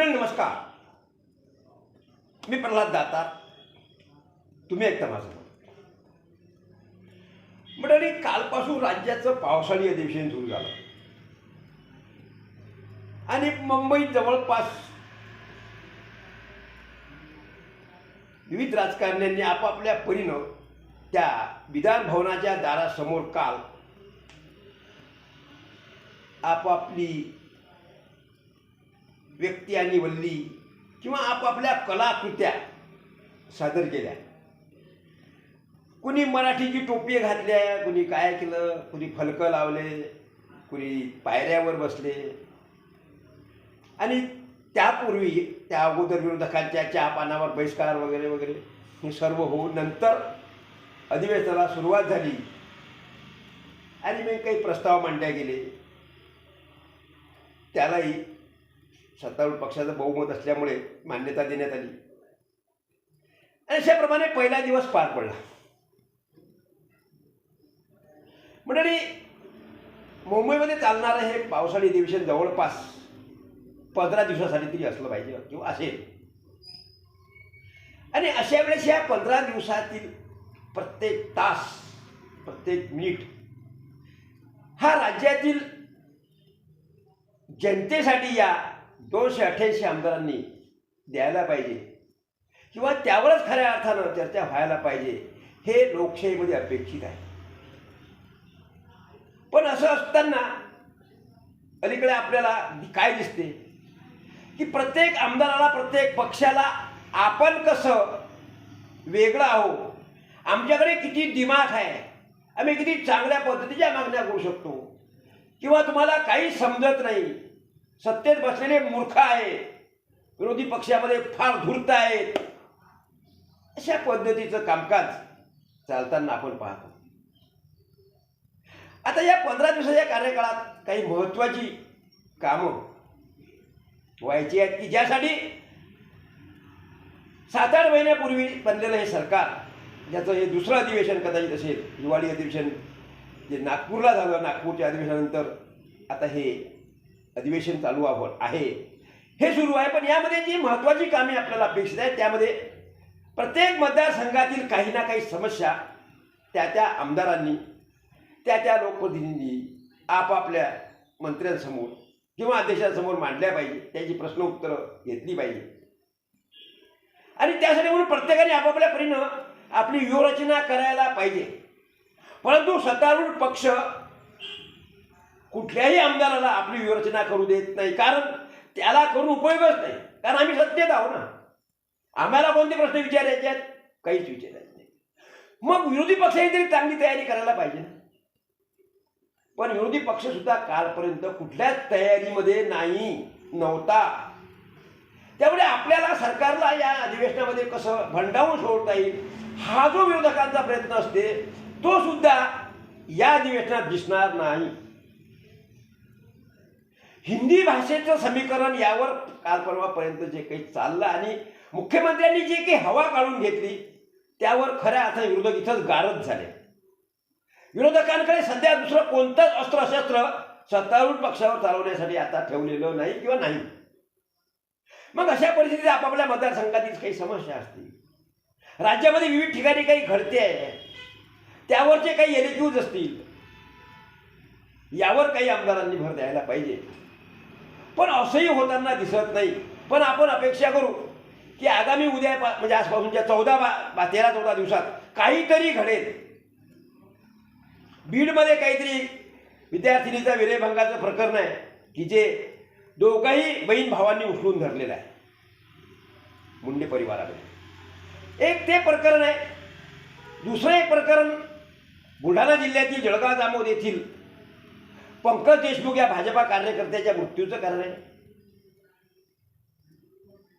Student नमस्कार. मी प्रल्हाद दातार. तुम्ही ऐकता माझं मत. मंडळी कालपासून राज्याचं पावसाळी अधिवेशन सुरू झालं. आणि मुंबईत जवळपास विविध राजकारण्यांनी आपापल्या परीनं त्या विधान भवनाच्या दारासमोर काल आपापली व्यक्ती आणि वल्ली किंवा आपापल्या कलाकृत्या सादर केल्या. कुणी मराठीची टोपी घातल्या कुणी काय केलं कुणी फलकं लावले कुणी पायऱ्यावर बसले. आणि त्यापूर्वी त्या अगोदर विरोधकांच्या चहा पानावर बहिष्कार वगैरे वगैरे हे सर्व होऊन नंतर अधिवेशनाला सुरुवात झाली. आणि मग काही प्रस्ताव मांडले गेले. त्यालाही सत्तारूढ पक्षाचं बहुमत असल्यामुळे मान्यता देण्यात आली. आणि अशाप्रमाणे पहिला दिवस पार पडला. मंडळी मुंबईमध्ये चालणारं हे पावसाळी अधिवेशन जवळपास पंधरा दिवसासाठी तरी असलं पाहिजे किंवा असेल. आणि अशा वेळेस या पंधरा दिवसातील प्रत्येक तास प्रत्येक मिनिट हा राज्यातील जनतेसाठी या दोनशे अठ्ठ्याऐंशी आमदारांनी द्यायला पाहिजे. किंवा त्यावरच खऱ्या अर्थानं चर्चा व्हायला पाहिजे. हे लोकशाहीमध्ये अपेक्षित आहे. पण असं असताना अलीकडे आपल्याला काय दिसते? की प्रत्येक आमदाराला प्रत्येक पक्षाला आपण कसं वेगळं आहो आमच्याकडे किती दिमाग आहे? आम्ही किती चांगल्या पद्धतीच्या मागण्या करू शकतो? किंवा तुम्हाला काही समजत नाही? सत्तेत बसलेले मूर्ख आहे विरोधी पक्षामध्ये फार धूर्त आहेत. अशा पद्धतीचं कामकाज चालताना आपण पाहतो. आता या पंधरा दिवसाच्या कार्यकाळात काही महत्त्वाची कामं व्हायची आहेत की ज्यासाठी सात आठ महिन्यापूर्वी बनलेलं हे सरकार ज्याचं हे दुसरं अधिवेशन कदाचित असेल हिवाळी अधिवेशन जे नागपूरला झालं नागपूरच्या अधिवेशनानंतर आता हे अधिवेशन चालू आहोत आहे. हे सुरू आहे पण यामध्ये जी महत्त्वाची कामे आपल्याला अपेक्षित आहेत त्यामध्ये प्रत्येक मतदारसंघातील काही ना काही समस्या त्या त्या आमदारांनी त्या त्या लोकप्रतिनिधी आपापल्या मंत्र्यांसमोर किंवा अध्यक्षांसमोर मांडल्या पाहिजे त्याची प्रश्न उत्तरं घेतली पाहिजे. आणि त्यासाठी म्हणून प्रत्येकाने आपापल्या परीनं आपली व्यूहरचना करायला पाहिजे. परंतु सत्तारूढ पक्ष कुठल्याही आमदाराला आपली व्यूहरचना करू देत नाही. कारण त्याला करून उपयोगच नाही. कारण आम्ही सत्तेत आहो ना. आम्हाला कोणते प्रश्न विचारायचे आहेत? काहीच विचारायचे नाही. मग विरोधी पक्षाने तरी चांगली तयारी करायला पाहिजे ना. पण विरोधी पक्ष सुद्धा कालपर्यंत कुठल्याच तयारीमध्ये नाही नव्हता. त्यामुळे आपल्याला सरकारला या अधिवेशनामध्ये कसं भंडावून सोडता येईल हा जो विरोधकांचा प्रयत्न असते तो सुद्धा या अधिवेशनात दिसणार नाही. हिंदी भाषेचं समीकरण यावर काल परवापर्यंत जे काही चाललं आणि मुख्यमंत्र्यांनी जे काही हवा काढून घेतली त्यावर खऱ्या अर्थाने विरोधक इथंच गारद झाले. विरोधकांकडे सध्या दुसरं कोणतंच अस्त्रशस्त्र सत्तारूढ पक्षावर चालवण्यासाठी आता ठेवलेलं नाही किंवा नाही. मग अशा परिस्थितीत आपापल्या मतदारसंघातील काही समस्या असतील. राज्यामध्ये विविध ठिकाणी काही घडते आहे त्यावरचे काही एलिक्यूज असतील यावर काही आमदारांनी भर द्यायला पाहिजे. पण असंही होताना दिसत नाही. पण आपण अपेक्षा करू की आगामी उद्या पा- म्हणजे आजपासूनच्या चौदा बा बा तेरा चौदा दिवसात काहीतरी घडेल. बीडमध्ये काहीतरी विद्यार्थिनीचा विनयभंगाचं प्रकरण आहे की जे दोघंही बहीण भावांनी उचलून धरलेलं आहे. मुंडे परिवारामध्ये. एक ते प्रकरण आहे. दुसरं एक प्रकरण बुलढाणा जिल्ह्यातील जळगाव जामोद येथील पंकज देशमुख या भाजपा कार्यकर्त्याच्या मृत्यूचं कारण आहे.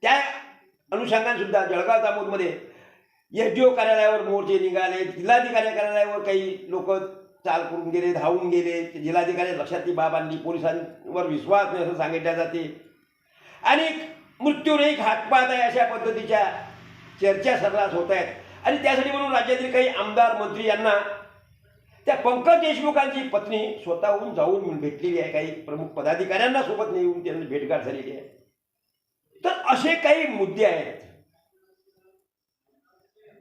त्या अनुषंगाने सुद्धा जळगाव दामोदमध्ये एस डी ओ कार्यालयावर मोर्चे निघाले जिल्हाधिकारी कार्यालयावर काही लोक चाल करून गेले धावून गेले. जिल्हाधिकारी लक्षात ती बाब आणली पोलिसांवर विश्वास नाही असं सांगितल्या जाते. आणि मृत्यू नाही आहे अशा पद्धतीच्या चर्चा सर्रास होत आहेत. आणि त्यासाठी म्हणून राज्यातील काही आमदार मंत्री यांना त्या पंकज देशमुखांची पत्नी स्वतःहून जाऊन भेटलेली आहे. काही प्रमुख पदाधिकाऱ्यांना सोबत नेऊन त्यांना भेटगाठ झालेली आहे. तर असे काही मुद्दे आहेत.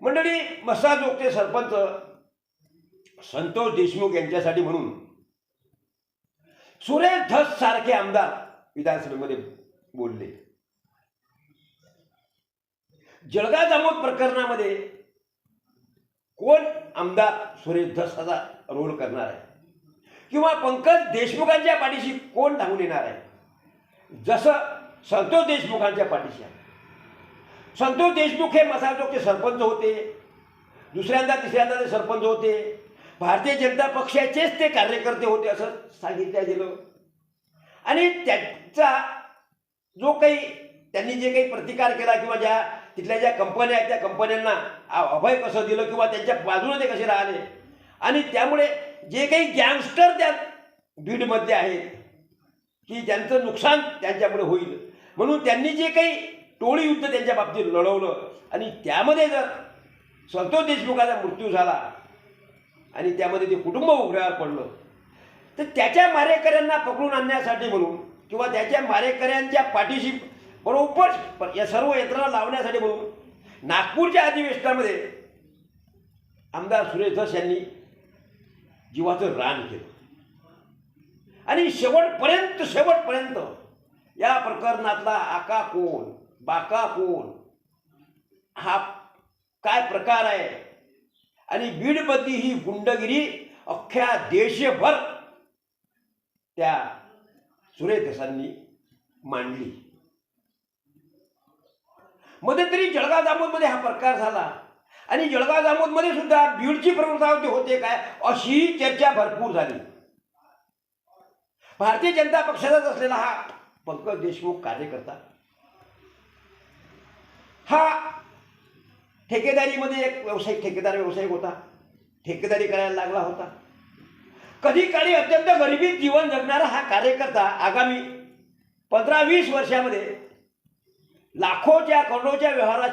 मंडळी मसाजोगते सरपंच संतोष देशमुख यांच्यासाठी म्हणून सुरेश धस सारखे आमदार विधानसभेमध्ये बोलले. जळगाव जामोद प्रकरणामध्ये कोण आमदार सुरेश धसाचा रोल करणार आहे. किंवा पंकज देशमुखांच्या पाठीशी कोण धावून येणार आहे? जसं संतोष देशमुखांच्या पाठीशी आहे. संतोष देशमुख हे मसाजोगचे सरपंच होते. दुसऱ्यांदा तिसऱ्यांदा ते सरपंच होते. भारतीय जनता पक्षाचेच ते कार्यकर्ते होते असं सांगितलं गेलं. आणि त्यांचा जो काही त्यांनी जे काही प्रतिकार केला किंवा ज्या तिथल्या ज्या कंपन्या आहेत त्या कंपन्यांना अभय कसं दिलं किंवा त्यांच्या बाजूने ते कसे राहिले? आणि त्यामुळे जे काही गँगस्टर त्या बीडमध्ये आहेत की त्यांचं नुकसान त्यांच्यामुळे होईल. म्हणून त्यांनी जे काही टोळी युद्ध त्यांच्या बाबतीत लढवलं आणि त्यामध्ये जर संतोष देशमुखाचा मृत्यू झाला आणि त्यामध्ये ते कुटुंब उघड्यावर पडलं तर त्याच्या मारेकऱ्यांना पकडून आणण्यासाठी म्हणून किंवा त्याच्या मारेकऱ्यांच्या पाठीशी बरोबर. पण या सर्व यंत्रणा लावण्यासाठी म्हणून नागपूरच्या अधिवेशनामध्ये आमदार सुरेश धस यांनी जीवाचं रान केलं. आणि शेवटपर्यंत शेवटपर्यंत या प्रकरणातला आका कोण बाका कोण हा काय प्रकार आहे? आणि बीडमधली ही गुंडगिरी अख्ख्या देशभर त्या सुरेधसांनी मांडली. मध्यंतरी जळगाव जामोदमध्ये हा प्रकार झाला. आणि जळगाव जामोदमध्ये सुद्धा बीडची प्रवृत्ती होते काय? अशी चर्चा भरपूर झाली. भारतीय जनता पक्षाचाच असलेला हा पंकज देशमुख कार्यकर्ता. हा ठेकेदारीमध्ये एक व्यावसायिक ठेकेदार व्यावसायिक होता. ठेकेदारी करायला लागला होता. कधी काळी अत्यंत गरिबीत जीवन जगणारा हा कार्यकर्ता आगामी पंधरा वीस वर्षामध्ये लाखोच्या करोडोच्या व्यवहारात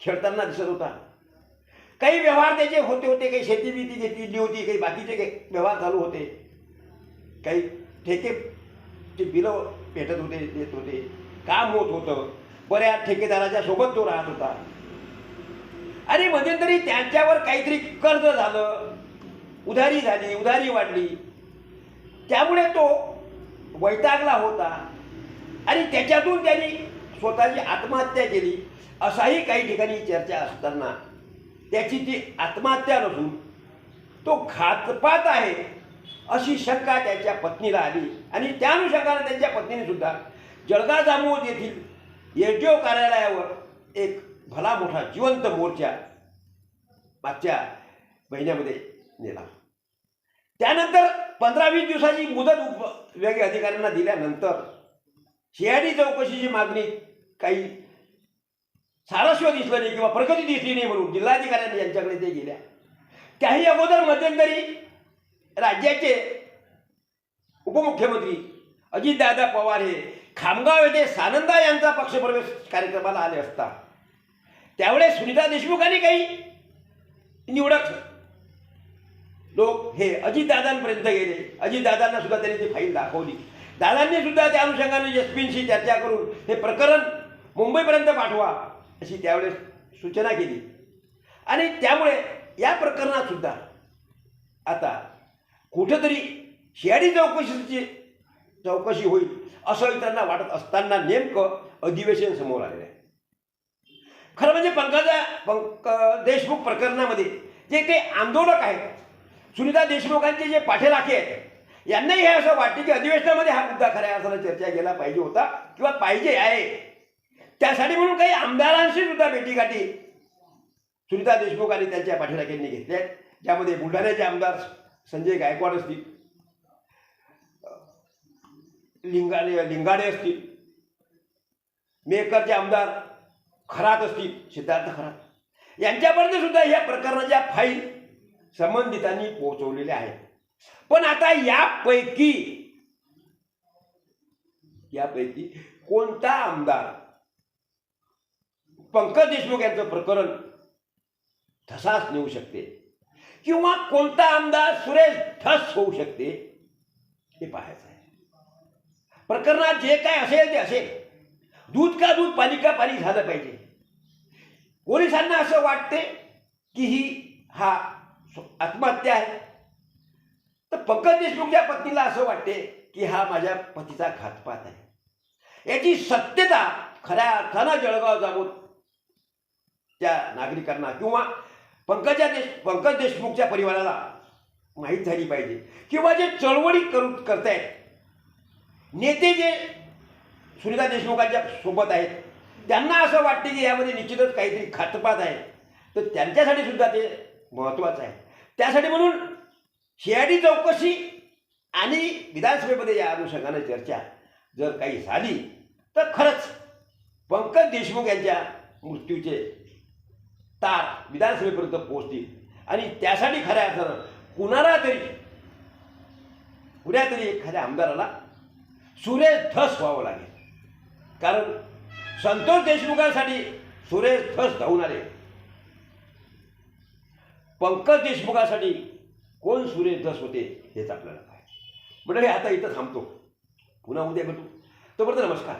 खेळताना दिसत होता. काही व्यवहार त्याचे होते होते काही शेती बीती घेतली होती काही बाकीचे काही व्यवहार चालू होते. काही ठेकेचे बिलं भेटत होते देत होते. काम होत होतं. बऱ्याच ठेकेदाराच्या सोबत तो राहत होता. आणि मध्यंतरी म्हणजे त्यांच्यावर काहीतरी कर्ज झालं. उधारी झाली उधारी वाढली. त्यामुळे तो वैतागला होता. आणि त्याच्यातून त्यांनी स्वतःची आत्महत्या केली. असाही काही ठिकाणी चर्चा असताना त्याची ती आत्महत्या नसून तो घातपात आहे अशी शंका त्याच्या पत्नीला आली. आणि त्या अनुषंगाने त्यांच्या पत्नीने सुद्धा जळगाव जामोद येथील एस कार्यालयावर एक भला मोठा जिवंत मोर्चा मागच्या महिन्यामध्ये नेला. त्यानंतर पंधरा वीस दिवसाची मुदत उप वेगळ्या अधिकाऱ्यांना दिल्यानंतर सीआयडी चौकशीची मागणी काही सारस्व दिसलं नाही किंवा प्रगती दिसली नाही म्हणून जिल्हाधिकाऱ्यांनी यांच्याकडे ते गेल्या. त्याही अगोदर मध्यंतरी राज्याचे उपमुख्यमंत्री अजितदादा पवार हे खामगाव येथे सानंदा यांचा पक्षप्रवेश कार्यक्रमाला आले असता. त्यावेळेस सुनीता देशमुखांनी काही निवडक लोक हे अजितदादांपर्यंत गेले. अजितदादांना सुद्धा त्यांनी ती फाईल दाखवली. दादांनी सुद्धा त्या अनुषंगाने एसपींशी चर्चा करून हे प्रकरण मुंबईपर्यंत पाठवा अशी त्यावेळेस सूचना केली. आणि त्यामुळे या प्रकरणात सुद्धा आता कुठंतरी शियाडी चौकशीची चौकशी होईल असं त्यांना वाटत असताना नेमकं अधिवेशन समोर आलेलं आहे. खरं म्हणजे पंकजा पंक देशमुख प्रकरणामध्ये जे काही आंदोलक आहेत सुनीता देशमुखांचे जे पाठेलाखे आहेत यांनाही हे असं वाटते की अधिवेशनामध्ये हा मुद्दा खऱ्या अर्थानं चर्चा केला पाहिजे होता किंवा पाहिजे आहे. त्यासाठी म्हणून काही आमदारांशी सुद्धा भेटीगाठी सुनीता देशमुख आणि त्यांच्या पाठीराख्यांनी घेतल्या आहेत. ज्यामध्ये बुलढाण्याचे आमदार संजय गायकवाड असतील लिंगाडे लिंगाडे असतील मेकरचे आमदार खरात असतील सिद्धार्थ खरात. यांच्यापर्यंत सुद्धा या प्रकरणाच्या फाईल संबंधितांनी पोहोचवलेल्या आहेत. पण आता यापैकी यापैकी कोणता आमदार पंकज देशमुख यांचं प्रकरण ठसास नेऊ शकते. किंवा कोणता आमदार सुरेश ठस होऊ शकते हे पाहायचं आहे. प्रकरणात जे काय असेल ते असेल. दूध का दूध पाणी का पाणी झालं पाहिजे. पोलिसांना असं वाटते की ही हा आत्महत्या आहे. तर पंकज देशमुखच्या पत्नीला असं वाटते की हा माझ्या पतीचा घातपात आहे. याची सत्यता खऱ्या अर्थानं जळगाव जाऊन त्या नागरिकांना किंवा पंकजा देश पंकज देशमुखच्या परिवाराला माहीत झाली पाहिजे. किंवा जे चळवळी करू करतायत नेते जे सुनीता देशमुखांच्या सोबत आहेत त्यांना असं वाटते की यामध्ये निश्चितच काहीतरी खातपात आहे. तर त्यांच्यासाठी सुद्धा ते महत्त्वाचं आहे. त्यासाठी म्हणून सीआयडी चौकशी आणि विधानसभेमध्ये या अनुषंगाने चर्चा जर काही झाली तर खरंच पंकज देशमुख यांच्या मृत्यूचे तार विधानसभेपर्यंत पोहोचतील. आणि त्यासाठी खऱ्या अर्थानं कुणाला तरी कुण्या तरी एखाद्या आमदाराला सुरेश धस व्हावं लागेल. कारण संतोष देशमुखांसाठी सुरेश धस धावून आले. पंकज देशमुखासाठी कोण सुरेश धस होते हेच आपल्याला पाहिजे म्हणजे आता इथं थांबतो. पुन्हा उद्या भेटू. तोपर्यंत नमस्कार.